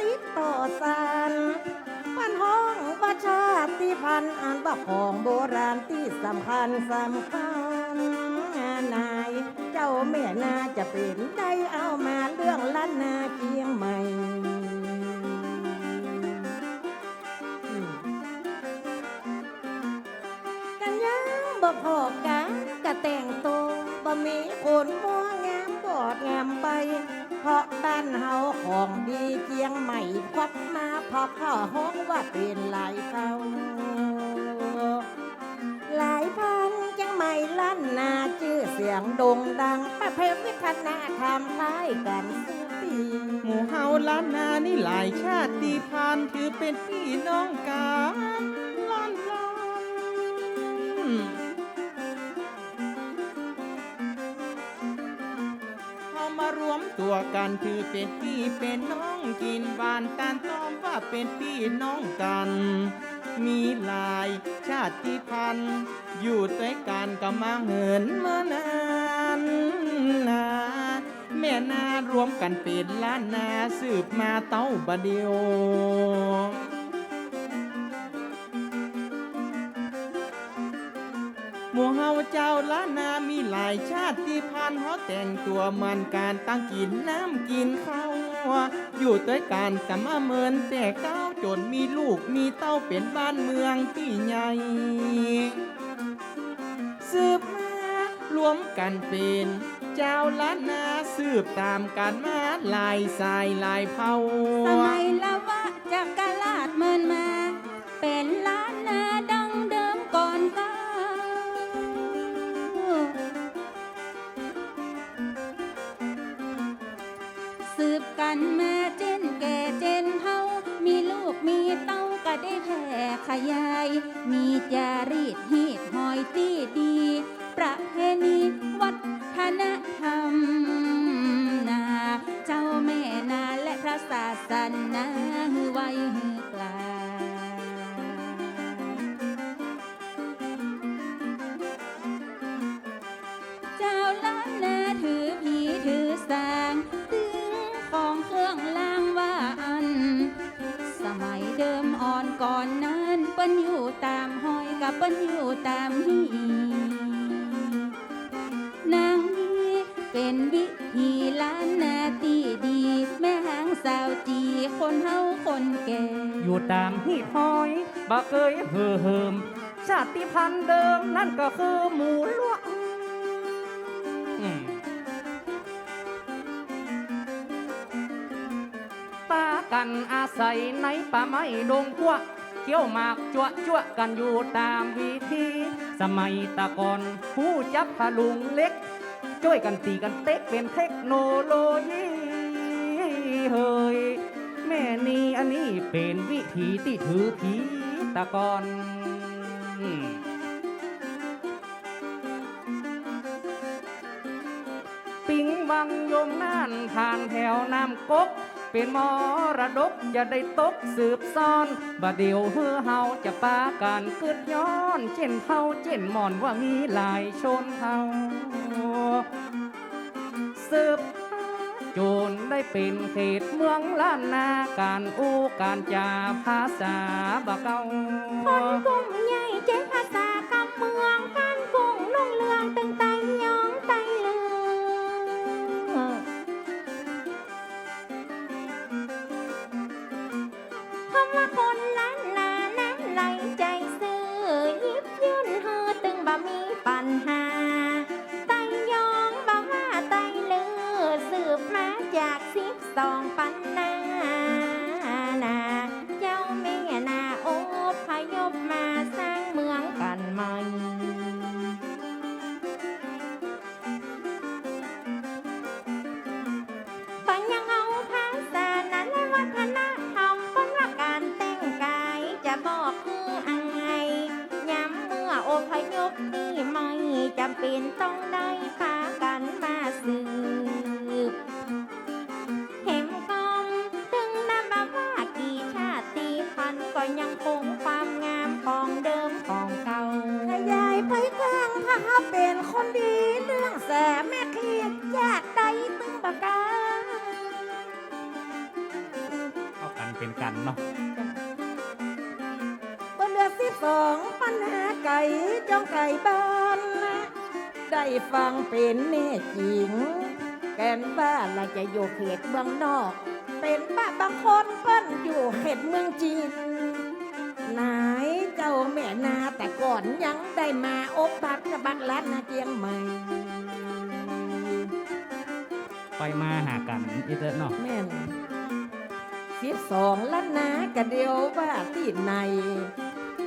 ติดต่อสันพันห้องว่าชาติพันธ์อ่านว่าของโบราณที่สำคัญสำคัญนายเจ้าแม่นาจะเป็นได้เอามาเรื่องล้านนาเชียงใหม่กันยังบ่พอกันกะแต่งตัวบ่มีคนมัวงามบอดงามไป เพราะบ้านเฮา ของดีเจียงใหม่ควักมาพอเข้าห้องว่าเป็นหลายเท่าหลายพันจังไม่ลั่นนาชื่อเสียงโด่งดังประเพณีวัฒนธรรมคล้ายกันสุปีหมู่เฮาล้านนานี่หลายชาติพันธุ์ถือเป็นพี่น้องกันล้านลาน ตัวกันคือเป็นพี่เป็นน้องกินบานตานต้อมว่าเป็นพี่น้องกัน มีหลายชาติพันธุ์อยู่ด้วยกันก็มาเหินมานานนาแม่นารวมกันเป็นล้านนาสืบมาเต้าบะเดียว หมู่เฮาเจ้าล้านนามีหลายชาติพันธุ์เฮาแต่งตัวมือนการตั้งกินน้ำกินข้าวอยู่ด้วยกันกับมาเมินแต่เก้าวจนมีลูกมีเต้าเป็นบ้านเมืองที่ใหญ่สืบมารวมกันเป็นเจ้าล้านนาสืบตามกันมาหลายสายหลายเผ่าสมัยละวะจากกาลาดเมินมา เป็นล้านนา สืบกันมาเจนแก่เจนเฮา มีลูกมีเต้าก็ได้แผ่ขยาย มีจารีตฮีดหอยตีดี ประเพณีวัฒนธรรมนา เจ้าแม่นาและพระศาสนาฮือไว้ฮือกล ปิ้นอยู่ตามห้อยกับเปิ้นอยู่ตามหีนางนี้เป็นวิธีล้านนาตีดี แม่หางสาวจีคนเฮาคนแก่ อยู่ตามหีบหอยบ่เคยเห่อเหิมชาติพันธุ์เดิมนั่นก็คือหมูลวกอืมปากันอาศัยในป่าไม้ดงพวก เกี่ยวมากจั่วจั่วกันอยู่ตามวิธี สมัยตะก่อนผู้จับพลุงเล็ก ช่วยกันตีกันเต็กเป็นเทคโนโลยีเฮ้ยแม่นี่อันนี้เป็นวิธีที่ถือผีตะกอนปิงวังยมน่านทานแถวน้ำกก เป็นมรดกจะได้ตกสืบซ่อนบ่เดียวเฮือเฮาจะปาการกึดย้อน เช่นเฮาเช่นหมอนว่ามีหลายชนเฮาสืบโจรได้เป็นเขตเมืองล้านนาการอู้การจาภาษาบะเกาคนกรุ ค กันเป็นกันเนาะบนเรือสิบสองปัญหาไก่จ้องไก่บ้านได้ฟังเป็นแม่จริง แกนบ้านเราจะอยู่เขตเมืองนอก เป็นบ้านบางคนเปิ้นอยู่เขตเมืองจีนไหนเจ้าแม่นาแต่ก่อนยังได้มาอกพักกับบักลัดนาเจียงใหม่ ไปมาหากันอีเตอเนาะแม่น สิบสองล้านนากะเดียวว่าที่ไหน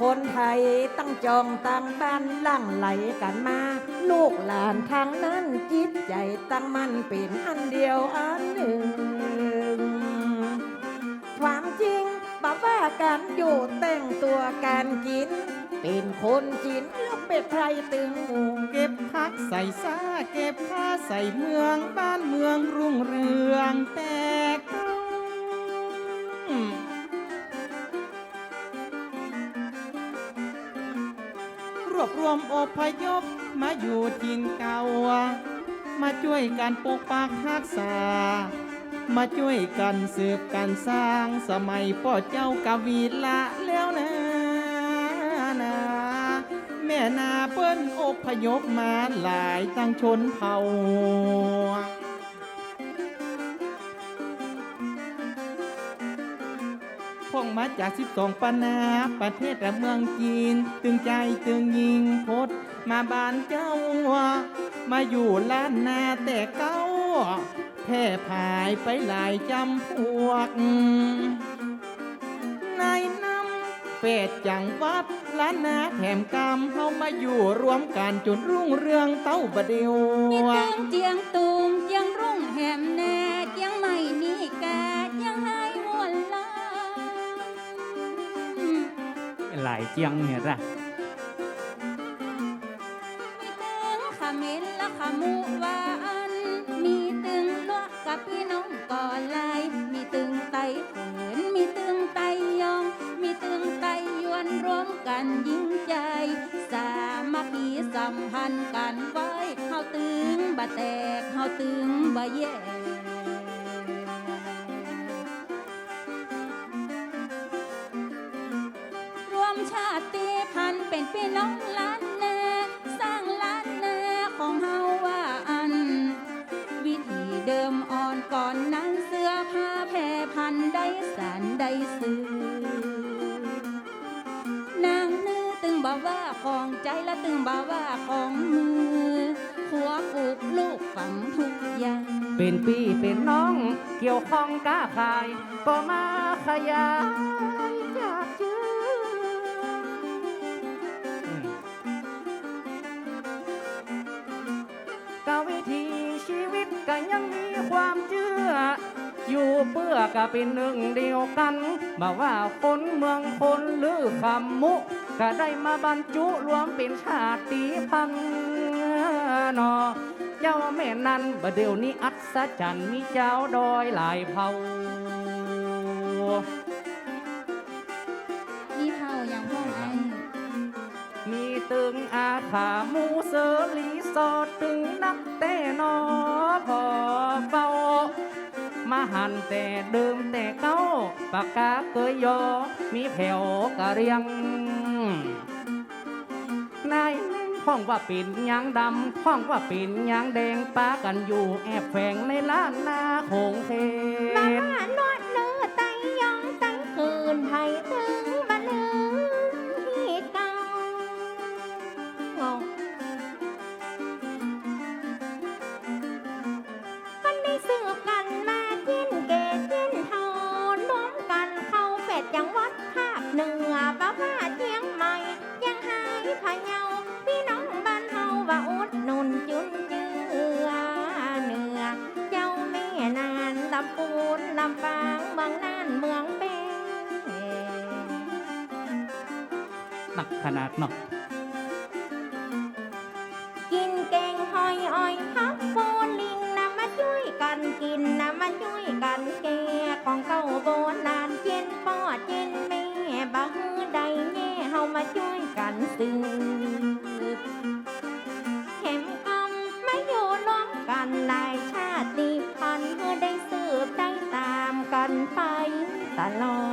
คนไทยตั้งจองตั้งบ้านลั่งไหลกันมา ลูกหลานทางนั้นจิตใจตั้งมันเป็นอันเดียวอันหนึ่ง ความจริงบอกว่าการอยู่แต่งตัวการกิน เป็นคนจีนเลือกเป็ดไทยตึงหมูเก็บพักใส่ซ่าเก็บผ้าใส่เมืองบ้านเมืองรุ่งเรืองแต่ รวบรวมอพยพมาอยู่ทินเก่า มาช่วยกันปกปักรักษา มาช่วยกันสืบกันสร้างสมัยพ่อเจ้ากวีละแล้วนะนะแม่นาเปิ้นอพยพมาหลายตั้งชนเผ่า พงมาจากสิบสองปนาประเทศและเมืองจีน ตึงใจตึงยิงพดมาบานเจ้า มาอยู่ล้านนาแต่เก้าแพร่พายไปหลายจำพวกนายนำเป็ดจังวัดล้านนาแถมกำเฮามาอยู่รวมกันจนรุ่งเรืองเต้าบเดียวมีเติงเจียงตูมเจียงรุ่งแหมแน เจียงเนี่ยละขมิ้นละขมูวานมีตึงลวกกับพี่น้องก่อลายมีตึงไตเขินมีตึงไตยอง มีตึงไตยวนรวมกันยิ่งใจ สามัคคีสัมพันธ์กันไว้เฮาตึงบ่แตกเฮาตึงบ่แย ชาติพันธุ์เป็นพี่น้องล้านนาสร้างล้านนาของเฮาว่าอัน วิธีเดิมอ่อนก่อนนั้นเสื้อผ้าแพร่พันได้สารได้ซื้อนางนือตึงบอกว่าของใจและตึงบอกว่าของมือขัวปลูกลูกฝังทุกอย่าง เป็นพี่เป็นน้องเกี่ยวข้องก้าขายก็มาขยาย อยู่เพื่อก็เป็นหนึ่งเดียวกันมาว่าคนเมืองคนหรือคำมุก็ได้มาบรรจุรวมเป็นชาติพันธุ์นอเจ้าแม่นั้นบดเดี๋ยวนี้อัศจรรย์มีเจ้าดอยหลายเผ่านี่เฮาอย่างพ่อไอ้มีตึงอาขามูเสอลีสอดตึงนักแต่นอพอ มาหันแต่เดิมแต่เก้าปากกาเกยยอ มีแผ่วกะเรียงนายห้องว่าปิ่นยางดำห้องว่าปิ่นยางแดงปากันอยู่แอบแฝงในล้านนาโขงเทมาศว่าน ยังวัดภาคเหนือบ้าว่าเจียงใหม่ ยังหายพะเยาพี่น้องบ้านเฮาว่าอุดหนุนจุนเจือเหนือ เจ้าแม่นานลำปูนลำปางเมืองน่านเมืองเป้หนักขนาดเนาะามาช่วยกันสืบเข็มคำไม่อยู่ร่วมกันหลายชาติพันธ์ได้สืบได้ตามกันไปตลอด